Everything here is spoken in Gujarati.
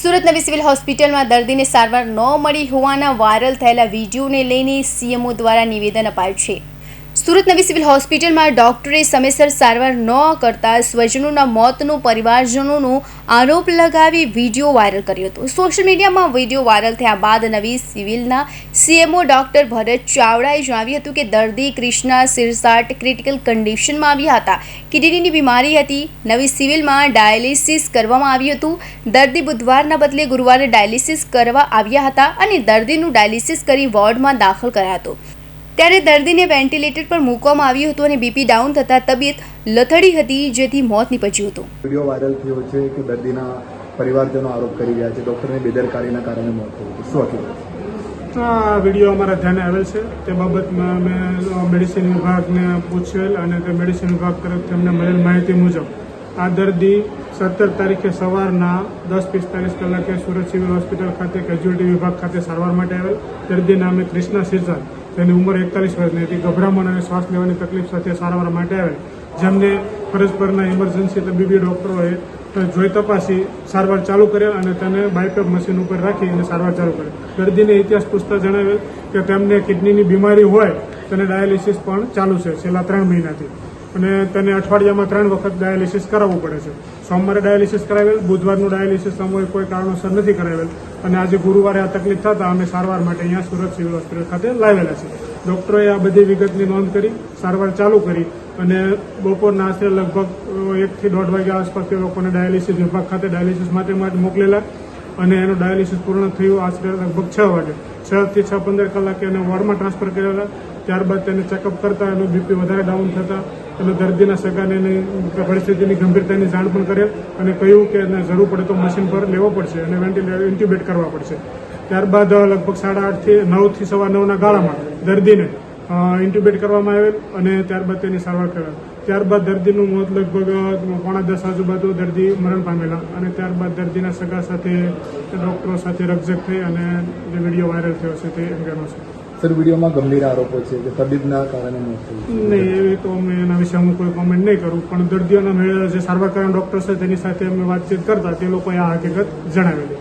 સુરત નવી સિવિલ હોસ્પિટલમાં દર્દીને સારવાર ન મળી હોવાના વાયરલ થયેલા વિડીયોને લઈને સીએમઓ દ્વારા નિવેદન અપાયું છે. સુરત નવી સિવિલ હોસ્પિટલમાં ડોક્ટરે સમયસર સારવાર ન કરતા સ્વજનોના મોતનું, પરિવારજનોનો આરોપ લગાવી વીડિયો વાયરલ કર્યો હતો. સોશિયલ મીડિયામાં વીડિયો વાયરલ થયા બાદ નવી સિવિલના સીએમઓ ડોક્ટર ભરત ચાવડાએ જણાવ્યું હતું કે દર્દી ક્રિષ્ના સિરસાટ ક્રિટિકલ કન્ડિશનમાં આવ્યા હતા. કિડનીની બીમારી હતી. નવી સિવિલમાં ડાયાલિસિસ કરવામાં આવ્યું હતું. દર્દી બુધવારના બદલે ગુરુવારે ડાયાલિસિસ કરવા આવ્યા હતા અને દર્દીનું ડાયાલિસિસ કરી વોર્ડમાં દાખલ કર્યા હતો. ત્યારે દર્દીને વેન્ટિલેટર પર મૂકવામાં આવ્યું હતું અને બીપી ડાઉન થતાં તબિયત લથડી હતી જેથી મોત નીપજ્યું હતું. વીડિયો વાયરલ થયો છે કે દર્દીના પરિવારજનો આરોપ કરી રહ્યા છે ડોક્ટરની બેદરકારીના કારણે મોત થયું છે શું હકીકત આ વીડિયો અમારા ધ્યાને આવેલ છે. તે બાબતમાં અમે મેડિસિન વિભાગને પૂછેલ અને તે મેડિસિન વિભાગ તરફથી અમને મળેલ માહિતી મુજબ આ દર્દી સત્તર તારીખે સવારના દસ પિસ્તાલીસ કલાકે સુરત સિવિલ હોસ્પિટલ ખાતે કેજ્યુઅલ્ટી વિભાગ ખાતે સારવાર માટે આવેલ. દર્દી નામે ક્રિષ્ના સિરસાલ તેની ઉંમર એકતાલીસ વર્ષની હતી. ગભરામણ અને શ્વાસ લેવાની તકલીફ સાથે સારવાર માટે આવેલ. જેમને ફરજ પરના ઇમરજન્સી તબીબી ડૉક્ટરોએ જોઈ તપાસી, સારવાર ચાલુ કરેલ અને તેને બાયપેપ મશીન ઉપર રાખી અને સારવાર ચાલુ કરેલ. દર્દીને ઇતિહાસ પૂછતા જણાવેલ કે તેમને કિડનીની બીમારી હોય, તેને ડાયાલિસિસ પણ ચાલુ છે છેલ્લા ત્રણ મહિનાથી. અને તેને અઠવાડિયામાં ત્રણ વખત ડાયાલિસિસ કરાવવું પડે છે. સોમવારે ડાયાલિસિસ કરાવેલ, બુધવારનું ડાયાલિસિસ સમય કોઈ કારણોસર નથી કરાવેલ. અને આજે ગુરુવારે આ તકલીફ થતાં અમે સારવાર માટે અહીંયા સુરત સિવિલ હોસ્પિટલ ખાતે લાવેલા છે ડૉક્ટરોએ આ બધી વિગતની નોંધ કરી, સારવાર ચાલુ કરી અને બપોરના આશરે લગભગ એકથી દોઢ વાગ્યા આસપાસ તે લોકોને ડાયાલિસિસ વિભાગ ખાતે ડાયાલિસિસ માટે માટે મોકલેલા અને એનું ડાયાલિસિસ પૂર્ણ થયું આશરે લગભગ છ વાગે. છથી છ પંદર કલાકે એને વોર્ડમાં ટ્રાન્સફર કરેલા. ત્યારબાદ તેને ચેકઅપ કરતા એનું બીપી વધારે ડાઉન થતા અને દર્દીના સગાને પરિસ્થિતિની ગંભીરતાની જાણ પણ કરે અને કહ્યું કે એને જરૂર પડે તો મશીન પર લેવો પડશે અને વેન્ટિલેટર ઇન્ટ્યુબેટ કરવા પડશે. ત્યારબાદ લગભગ સાડા આઠથી નવથી સવા નવના ગાળામાં દર્દીને ઇન્ટ્યુબેટ કરવામાં આવેલ અને ત્યારબાદ તેની સારવાર કરેલ. ત્યારબાદ દર્દીનું મોત લગભગ પોણા દસ આજુબાજુ દર્દી મરણ પામેલા અને ત્યારબાદ દર્દીના સગા સાથે, ડૉક્ટરો સાથે રકઝક થઈ અને જે વીડિયો વાયરલ થયો છે તે અંગેનો છે. સર, વિડીયોમાં ગંભીર આરોપો છે કે તબીબના કારણે મોત નહીં એવી તો અમે એના વિશે હું કોઈ કોમેન્ટ નહીં કરું, પણ દર્દીઓના મેળે જે સારવાર કરવાના ડૉક્ટર છે, તેની સાથે અમે વાતચીત કરતા, તે લોકોએ આ હકીકત જણાવેલી